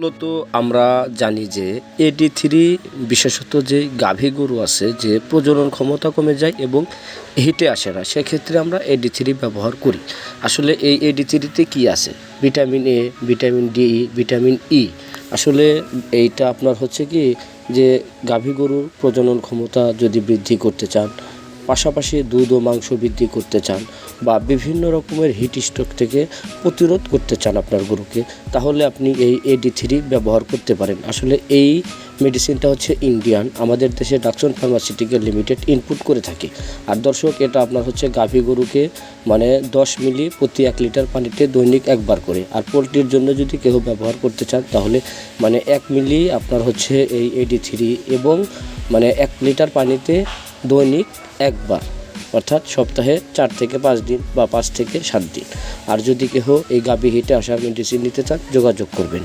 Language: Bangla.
মূলত আমরা জানি যে এডি থ্রি বিশেষত যে গাভী গরু আছে যে প্রজনন ক্ষমতা কমে যায় এবং হিটে আসে না, সেক্ষেত্রে আমরা এডি থ্রি ব্যবহার করি। আসলে এই এডি থ্রিতে কী আছে? Vitamin A vitamin D vitamin E আসলে এইটা আপনার হচ্ছে কি যে গাভী গরুর প্রজনন ক্ষমতা যদি বৃদ্ধি করতে চান পাশাপাশি দুধ ও মাংস বৃদ্ধি করতে চান বা বিভিন্ন রকমের হিট স্ট্রোক থেকে প্রতিরোধ করতে চান আপনার গরুকে, তাহলে আপনি এই এডি থ্রি ব্যবহার করতে পারেন। আসলে এই মেডিসিনটা হচ্ছে ইন্ডিয়ান আমাদের দেশে ডাকসন ফার্মাসিউটিক্যাল লিমিটেড ইনপুট করে থাকে। আর দর্শক, এটা আপনার হচ্ছে গাভী গরুকে মানে দশ মিলি প্রতি এক লিটার পানিতে দৈনিক একবার করে। আর পোলট্রির জন্য যদি কেউ ব্যবহার করতে চান, তাহলে মানে এক মিলি আপনার হচ্ছে এই এডি থ্রি এবং মানে এক লিটার পানিতে দৈনিক একবার, অর্থাৎ সপ্তাহে চার থেকে পাঁচ দিন বা পাঁচ থেকে সাত দিন। আর যদি কেহ এই গাভী হেঁটে আসার মেডিসিন নিতে চান, যোগাযোগ করবেন।